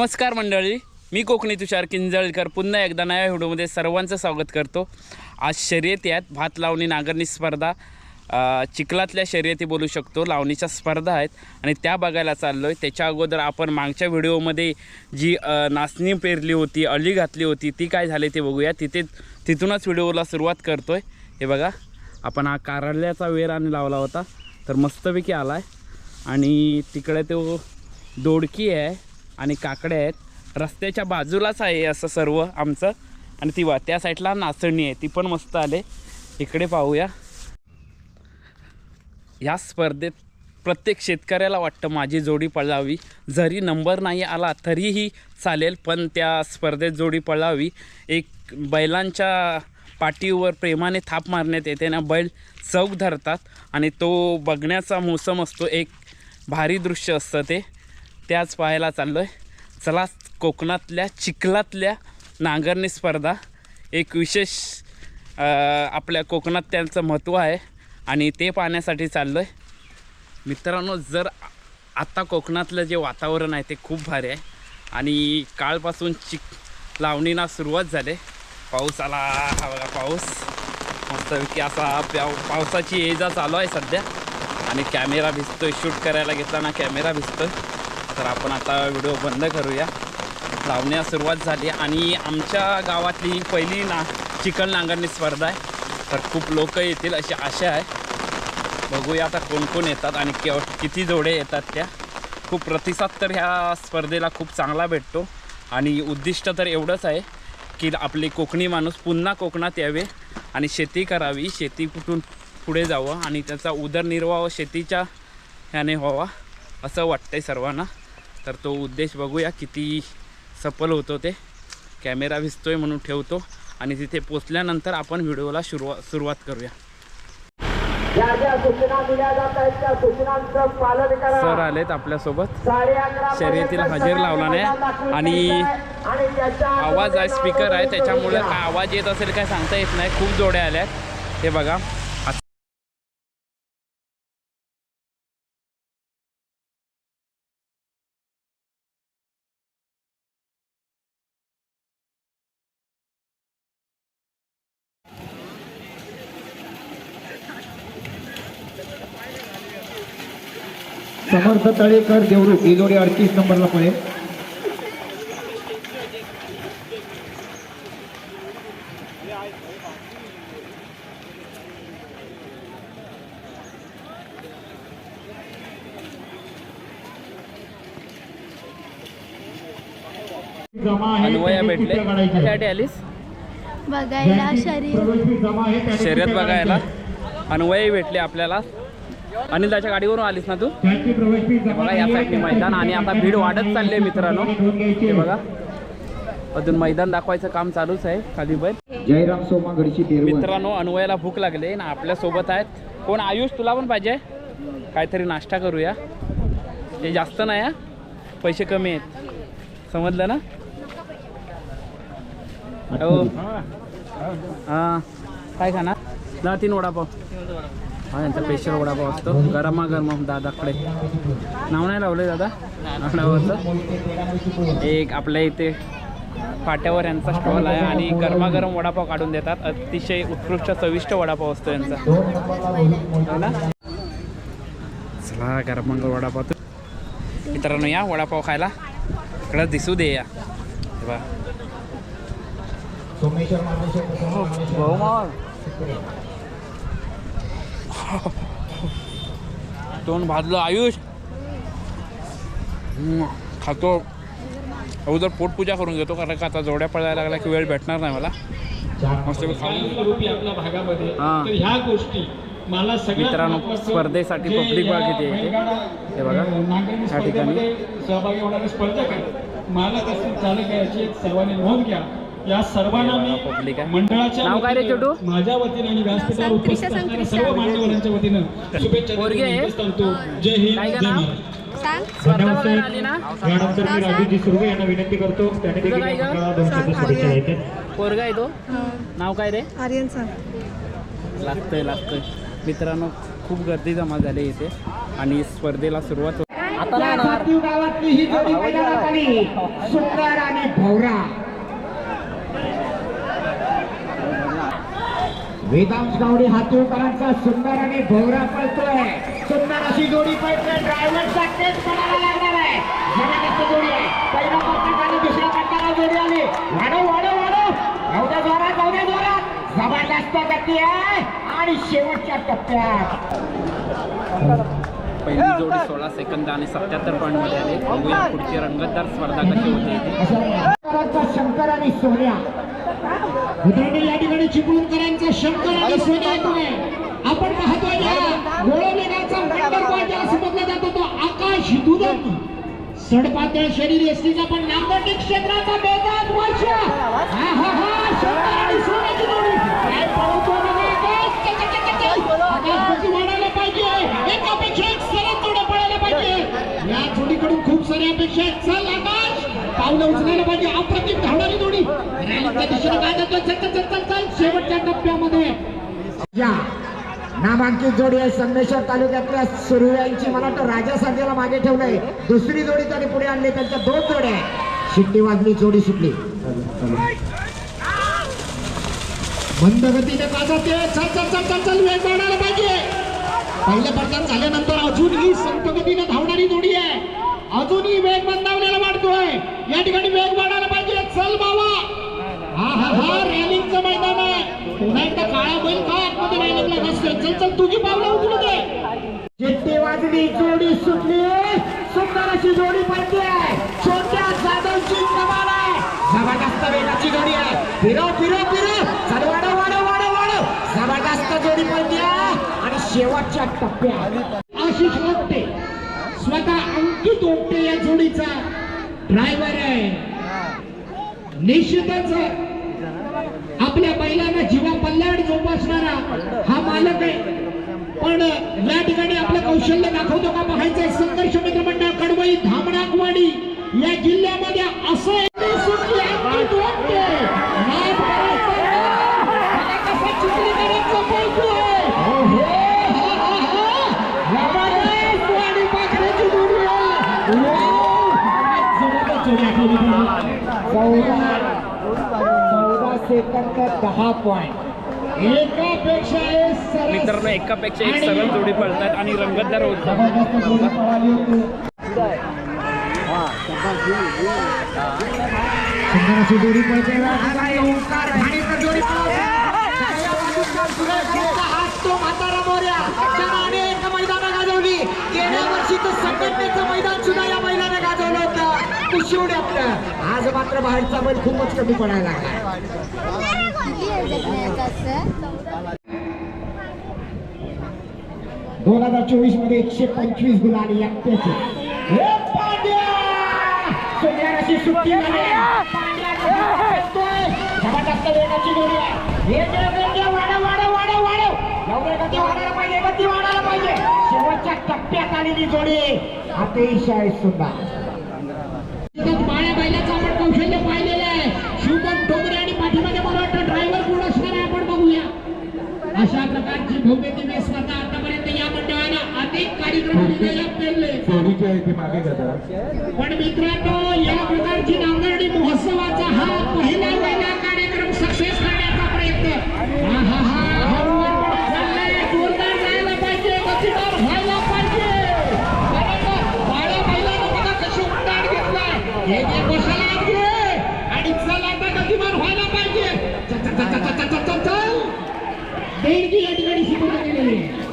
नमस्कार मंडळी मी कोकणी तुषार किंजळकर. पुन्हा एकदा नव्या व्हिडिओमध्ये सर्वांचं स्वागत करतो. आज शर्यती आहेत भात लावणी नांगरणी स्पर्धा. चिखलातल्या शर्यती बोलू शकतो लावणीच्या स्पर्धा आहेत. आणि त्या बघायला चाललो आहे त्याच्या अगोदर आपण मागच्या व्हिडिओमध्ये जी नाचणी पेरली होती अळी घातली होती ती काय झाली ते बघूया. तिथे तिथूनच व्हिडिओला सुरुवात करतो आहे हे बघा आपण हा कारल्याचा वेर आणि लावला होता. तर मस्तपैकी आला आहे आणि तिकडे तो दोडकी आहे. आणि काकड्या आहेत. रस्त्याच्या बाजूलाच आहे असं सर्व आमचं. आणि ती वा त्या साईडला नाचणी आहे ती पण मस्त आले. इकडे पाहूया. या स्पर्धेत प्रत्येक शेतकऱ्याला वाटतं माझी जोडी पळावी. जरी नंबर नाही आला तरीही चालेल पण त्या स्पर्धेत जोडी पळावी. एक बैलांच्या पाठीवर प्रेमाने थाप मारण्यात येते ना बैल चौक धरतात. आणि तो बघण्याचा मोसम असतो एक भारी दृश्य असतं ते. त्याच पाहायला चाललो आहे चला कोकणातल्या चिखलातल्या नांगरणी स्पर्धा. एक विशेष आपल्या कोकणात त्यांचं महत्त्व आहे आणि ते पाहण्यासाठी चाललो आहे मित्रांनो जर आत्ता कोकणातलं जे वातावरण आहे ते खूप भारी आहे आणि कालपासून चिक लावणीला सुरुवात झाले. पाऊस आला. हा बघा पाऊस. मस्तपैकी असा पाव पावसाची ये जा चालू आहे सध्या. आणि कॅमेरा भिजतोय. शूट करायला घेतला ना कॅमेरा आहे तर आपण आता व्हिडिओ बंद करूया. लावण्यास सुरुवात झाली आणि आमच्या गावातली ही पहिली ना चिकन नांगरणी स्पर्धा आहे. तर खूप लोक येतील अशी आशा आहे. बघूया आता कोण कोण येतात आणि केव किती जोडे येतात त्या. खूप प्रतिसाद तर ह्या स्पर्धेला खूप चांगला भेटतो. आणि उद्दिष्ट तर एवढंच आहे की आपले कोकणी माणूस पुन्हा कोकणात यावे आणि शेती करावी. शेती कुठून पुढे जावं आणि त्याचा उदरनिर्वाह शेतीच्या ह्याने व्हावा असं वाटतंय सर्वांना. तर तो उद्देश बघूया किती सफल होतो ते. कॅमेरा भिजतोय म्हणून ठेवतो आणि तिथे पोचल्यानंतर आपण व्हिडिओला सुरुवात सुरुवात करूया. सर आलेत आपल्यासोबत. शर्यतीला हजेर लावला नाही आणि आवाज आहे स्पीकर आहे त्याच्यामुळे आवाज येत असेल काय सांगता येत नाही. खूप जोड्या आल्या आहेत हे बघा. समर्थ तळेकर देवरुख ही जोडी अडतीस नंबरला पडेल. जमा आहे अन्वया भेटले. आलीस? बघायला शरीर. शर्यत बघायला. अन्वयही भेटले आपल्याला. अनिलदाच्या गाडीवरून आलीस ना तू? बघा या साईडने मैदान आणि आता भीड वाढत चालली आहे मित्रांनो. हे. बघा. अजून मैदान दाखवायचं काम चालूच आहे खाली बैल जयराम सोमागडची मित्रांनो अन्वयाला भूक लागली ना आपल्यासोबत आहेत. कोण? आयुष तुला पण पाहिजे? काहीतरी नाश्ता करूया. ते जास्त नाही हा. पैसे कमी आहेत. समजलं ना? हो. हां. काय खाणार? दहा तीन वडापाव. हा यांचा स्पेशल वडापाव असतो. गरमागरम दादाकडे. नाव नाही लावलं दादा? नावाचं एक आपल्या इथे फाट्यावर यांचा स्टॉल आहे आणि गरमागरम वडापाव काढून देतात. अतिशय उत्कृष्ट चविष्ट वडापाव असतो यांचा. हो चला गरमागरम वडापाव तू मित्रांनो या वडापाव खायला इकडं दिसू दे या. बघा. तोंड भाजलं आयुष खातो अगोदर पोटपूजा करून घेतो कारण का आता जोड्या पळायला लागल्या की वेळ भेटणार नाही मला मस्त हां. मित्रांनो, स्पर्धेसाठी जे public बघा या किती आहे इथे. बैलगाडा, हे बघा. या ठिकाणी. सहभागी होणारे स्पर्धक आहेत मालक असतील चालक याची एक सर्वांनी नोंद घ्या या सर्वांना मी. मंडळाच्या नाव काय रे वतीनं, छोटू? माझ्या वतीने आणि व्यासपीठावर उपस्थित असणाऱ्या. सर्व मान्यवरांच्या वतीनं शुभेच्छा पोरगी आहे? जय हिंद काय जय का नाव? महाराष्ट्र सांग. स्पर्धा बघायला आली ना? यानंतर मी राजूजी सुर्वे यांना विनंती करतो. त्याने देखील काय या गं? मंडळाला दोन शब्द शुभेच्छा पोरगा आहे तो? नाव काय रे? आर्यन सांग. लागतंय लागतंय. मित्रांनो खूप गर्दी जमा झाली इथे आणि स्पर्धेला सुरुवात हो या सातवी गावातली ही जोडी मैदानात आली सुंदर आणि भवरा. वेदांश गावडे हातूकरांचा सुंदर आणि भोवरा पळतोय. सुंदर अशी जोडी पळतोय. ड्रायव्हरचा टेच पडायला लागणार आहे. जबरदस्त जोडी आहे. पहिला आणि दुसऱ्या जोडी आली. वाढव वाढव वाढव. जोरात जोरात. जबरदस्त गती आहे. आणि शेवटच्या टप्प्यात. पहिली जोडी सोळा सेकंद आणि सत्याहत्तर पॉईंटमध्ये आले. बघूया पुढची रंगतदार स्पर्धा कशी होते. शंकर आणि सोन्या मित्रांनो या ठिकाणी चिपळूणकरांचा शंकर आणि सोन्या येतोय. आपण पाहतोय या गोळवलेगावचा वंडर बॉय ज्याला समजला जातो तो आकाश दुदम सडपातळ शरीर असलेला पण नांदर्डी क्षेत्राचा बेदात वर्ष. हा हा हा शंकर आणि सोन्याची जोडी. काय पळतो वाढायला पाहिजे. एकापेक्षा एक सरळ जोड्या पळायला पाहिजे. या जोडीकडून खूप साऱ्या अपेक्षा आहेत. चल आकाश पावलं उचलायला पाहिजे. अप्रतिम धावणारी जोडी. रॅलीच्या दिशेने काय चल चल चल चल शेवटच्या टप्प्यामध्ये. या. नामांकित जोडी आहे संगमेश्वर तालुक्यातल्या सुरव्यांची. मला वाटतं राजा संध्याला मागे ठेवलंय. दुसरी जोडी त्याने पुढे आणली. त्यांच्या दोन जोड्या आहे शिट्टी वाजली जोडी सुटली. मंद गतीने का जाते चल चल चल चल. चल पाहिजे. पहिल्या पडतात झाल्यानंतर अजूनही संत गतीने धावणारी जोडी आहे. अजूनही वेग मंदावलेला वाढतोय. या ठिकाणी वेग वाढायला पाहिजे. चल बाबा. हा हा हा रॅलिंगचं मैदान आहे. पुन्हा एकदा काळा बैल का आतमध्ये रॅलिंगला नसतोय चल चल तुझी पावलं उचलू दे. चिट्टी वाजली जोडी सुटली. सुंदर अशी जोडी पडते. छोट्या जाधवची कमाल आहे. जबरदस्त वेगाची जोडी आहे. फिरो फिरो फिरो. चल वाढव वाढव वाढव वाढव. जबरदस्त जोडी पडते. आणि शेवटच्या टप्प्यात आशिष ओपटे स्वतः अंकित ओपटे या जोडीचा ड्रायव्हर आहे. निश्चितच आपल्या बैलांना जीवा पल्ल्याड जोपासणारा हा मालक आहे. पण या ठिकाणी आपलं कौशल्य दाखवतो का पाहायचंय. संघर्ष मित्र मंडळ कडवई धामणाकवाडी या जिल्ह्यामध्ये असं एक सुटली अंकित ओपटे. नाद करायचं. बघा कसा चित्रीकरांचा पळतोय. ओहो, हा, हा, हा. जबरदस्त वाणी पाखराची जोडी आहे. वाव. जबरदस्त जोडी आहे मित्रांनो. चौदा चौदा सेकंद दहा पॉइंट एकापेक्षा एक मित्रांनो एकापेक्षा एक सरळ जोडी पळतात आणि रंगतदार होतात सुंदर अशी जोडी पळते ओंकार ठाणेकर जोडी पळवते. सगळ्या बाजूंना सुरेशचा हात तो म्हातारा मोऱ्या त्यानं अनेक मैदानं गाजवली गेल्या वर्षी तर संघटनेचं मैदान सुद्धा या मैदानात गाजवलं होतं आपलं आज मात्र बाहेरचा बैल खूपच कमी पडायला लागला. दोन हजार चोवीसमध्ये एकशे पंचवीस गुलाली एकट्याचे हे सुट्टी जबरदस्त वेगाची जोडी आहे. शेवटच्या टप्प्यात आलेली जोडी अतिशय सुंदर. आतापर्यंत या अनेक कार्यक्रम पेरले पण मित्रांनो या प्रकारची नांगरडी महोत्सवाचा हा पहिला पहिला कार्यक्रम सक्सेस करण्याचा प्रयत्न हा हा हा हळूवारपणे चाललाय. जोरदार जायला पाहिजे गतीदार व्हायला पाहिजे कारण बाळ्या बैलानं बघा कशी उड्डाण घेतलाय हे घे बसायला आत घे. आणि चल आता गतिमान व्हायला पाहिजे चल, चल, चल, चल, चल, चल, चल, चल. देणगी या ठिकाणी सुरू केलेली आहे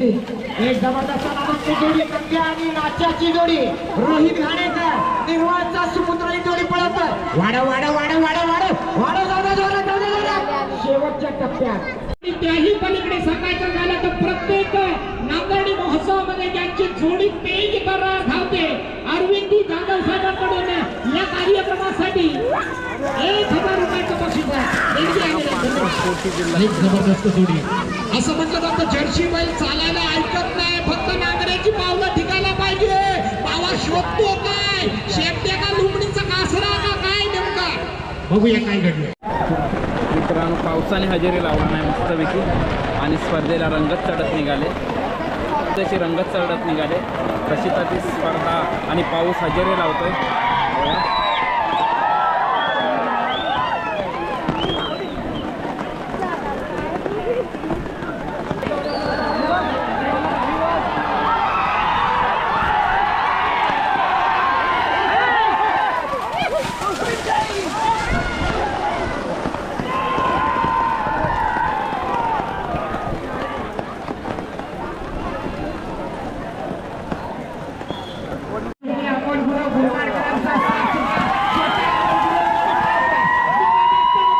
जोडी. सुटली एक जबरदस्त नामांकित जोडी कट्या आणि नाच्याची जोडी. रोहित घाणेकर निर्वाचा सुपुत्र ही जोडी पळत वाढव वाढव वाढव वाढव वाढव. वाढव जाऊ जाऊ जाऊ जाऊ शेवटच्या टप्प्यात. त्याही पलीकडे सांगायचं झालं तर प्रत्येक नांदर्डी महोत्सवामध्ये ज्यांची जोडी पेज करा धावते. अरविंदी जाधव साहेबांकडून या कार्यक्रमासाठी एक हजार रुपयाचं बक्षीस आहे. एक जबरदस्त जोडी. असं म्हटलं जातं जर्सी बैल चालायला ऐकत नाही. फक्त नांगऱ्याची पावलं ठिकायला पाहिजे. पावा शोधतो काय? शेपट्या का लुमडीचा कासरा का काय नेमका? बघूया काय घडलं. मित्रांनो पावसाने हजेरी लावला नाही मस्तपैकी. आणि स्पर्धेला रंगत चढत निघाले. तशी रंगत चढत निघाले. तशी तर ती स्पर्धा आणि पाऊस हजेरी लावतोय बघा.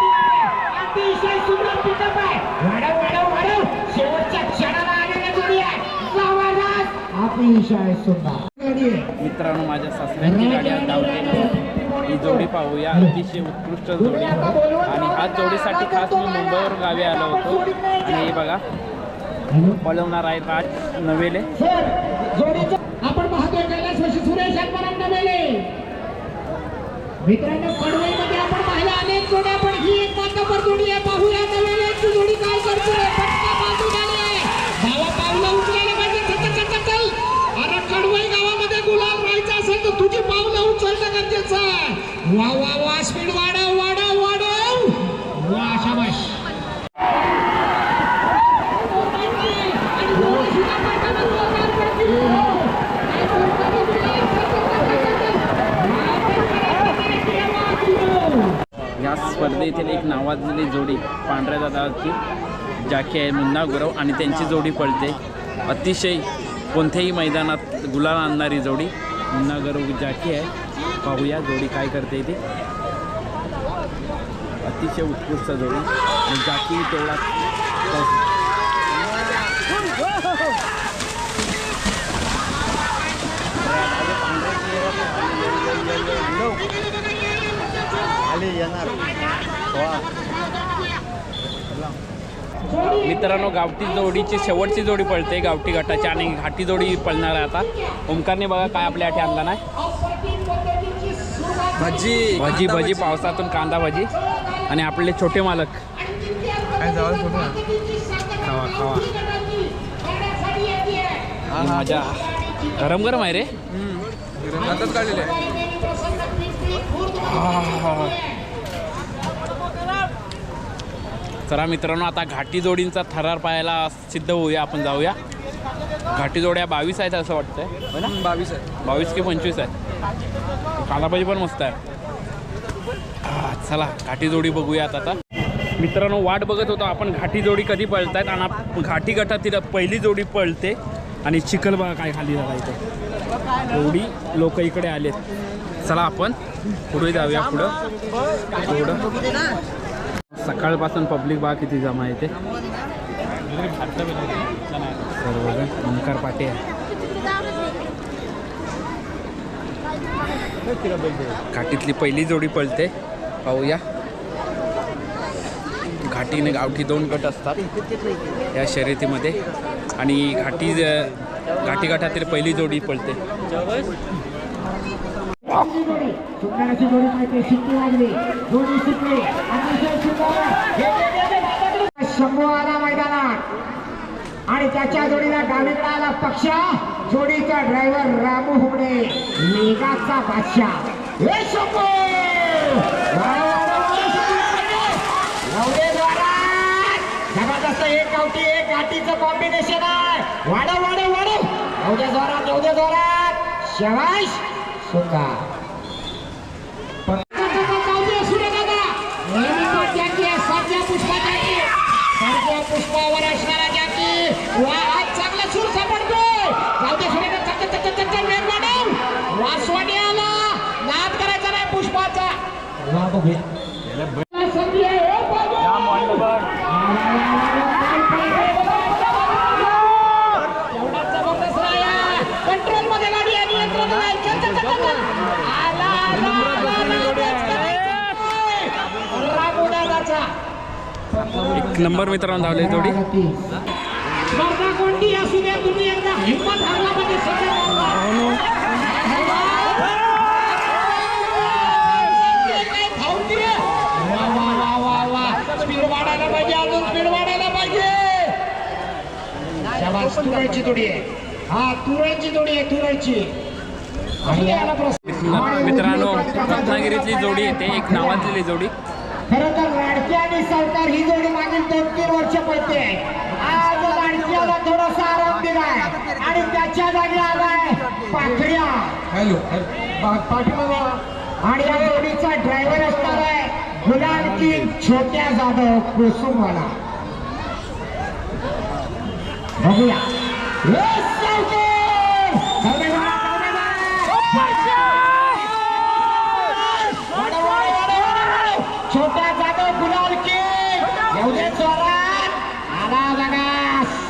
अतिशय सुंदर पिकअप आहे वाढव वाढव वाढव शेवटच्या क्षणाला आलेल्या जोडी आहे जबरदस्त अतिशय सुंदर गाडी आहे. मित्रांनो माझ्या सासऱ्यांची गाडी आज धावते ही जोडी पाहूया उत्कृष्ट जोडी आणि हा जोडीसाठी खास मी मुंबईवर गावी आलो होतो. आणि हे बघा पळवणार आहे राज नवेले. आपण पाहतोय कैलासवासी सुरेश आत्माराम नवेले. मित्रांनो कडवईमध्ये आपण अनेक जोड्या पण ही एक मातबर जोडी आहे. पाहूया नवेलेची जोडी काय करते. पटका आली आहे भावा पावलं उचलायला पाहिजे. चल, चल, चल, चल, चल. अरे कडवई गावामध्ये गुलाल राहायचं असेल तर तुझी पावलं उचलणं गरजेचं आहे. वा वा वा स्पीड वाढव वाढव वा शाबाश या स्पर्धेतील एक जोडी पांढऱ्या दादाची जाकी आहे मुन्ना गुरव आणि त्यांची जोडी पळते. अतिशय कोणत्याही मैदानात गुलाल आणणारी जोडी मुन्ना गुरव जाकी आहे. पाहूया जोडी काय करते ती. अतिशय उत्कृष्ट जोडी. आणि जाकी तेवढा मित्रांनो गावठी जोडीची शेवटची जोडी पळते गावठी गटाची आणि घाटी जोडी पळणार आहे आता. ओमकारने बघा काय आपल्या आठी आणला नाही. भाजी भजी भजी. पावसातून कांदा भजी. आणि आपले छोटे मालक. काय खावा खावा. मजा. गरम गरम आहे रे. काढलेले आहे चला मित्रांनो आता घाटी जोडींचा थरार पाहायला सिद्ध होऊया आपण जाऊया. घाटी जोड्या बावीस आहेत असं वाटतंय. होय ना? बावीस आहे बावीस की पंचवीस आहे कांदाभाजी पण मस्त आहे. चला घाटी जोडी बघूयात आता. मित्रांनो वाट बघत होतो आपण घाटी जोडी कधी पळतायत? आणि आप- घाटी गटातील पहिली जोडी पळते. आणि चिखल बघा काय खाली झाला इथे. एवढी लोक इकडे आलेत. चला आपण पुढे जाऊया पुढं. पुढं. सकाळपासून पब्लिक बा किती जमा येते सर्वजण. ओंकार पाटे घाटीतली पहिली जोडी पळते. पाहूया. घाटीने गावठी दोन गट असतात या शर्यतीमध्ये. आणि घाटी घाटी गटातील पहिली जोडी पळते. सुंदराची जोडी माहिती वाजली जोडी अतिशय सुंदर शंभू आला मैदानात. आणि त्याच्या जोडीला डावीकडे आला पक्ष. जोडीचा ड्रायव्हर रामू हुबडे. मेघाचा बादशाह. हे शंभू! जबरदस्त एक गावठी एक गाठीचं कॉम्बिनेशन आहे. वाढव वाढव वाढव. नवद्या जोरात नवद्या जोरात. शबाश सुंदर पुष्पावर असणारा जाती वा आज चांगला सूर सापडतोय जाऊदे सूर्यकांत चक चक चक्क चक वेग वाढव. वासवाडी आला. नाद करायचा नाही पुष्पाचा. वा बघूया संधी आहे, हो बाबा. एवढा जबरदस्त राया. कंट्रोलमध्ये गाडी आहे, नियंत्रणात आहे. चल, चल, चल, चल. आला, आला, आला, आला. रामोदादाचा. एक नंबर मित्रांनो धावले जोडी स्पर्धा कोणती असू द्या तुम्ही एकदा हिंमत हारला म्हणजे सगळं मारणार. काय खाऊन दे. वा, वा, वा, वा, वा. स्पीड वाढायला पाहिजे अजून स्पीड वाढायला पाहिजे शाबास तुरळची जोडी आहे हा तुरळची जोडी आहे तुरळची मित्रांनो रत्नागिरीतली जोडी येते एक नावाजलेली जोडी. खरं तर लाडकी आणि सावकार ही जोडी मागील दोन तीन वर्ष पळते. आज लाडकीला थोडासा आराम दिलाय आणि त्याच्या जागी आलाय पाखड्या हॅलो. पाठीमागा. आणि या जोडीचा ड्रायव्हर असणार आहे गुलाल किंग छोट्या जाधव कुसुमवाला बघूया. ए,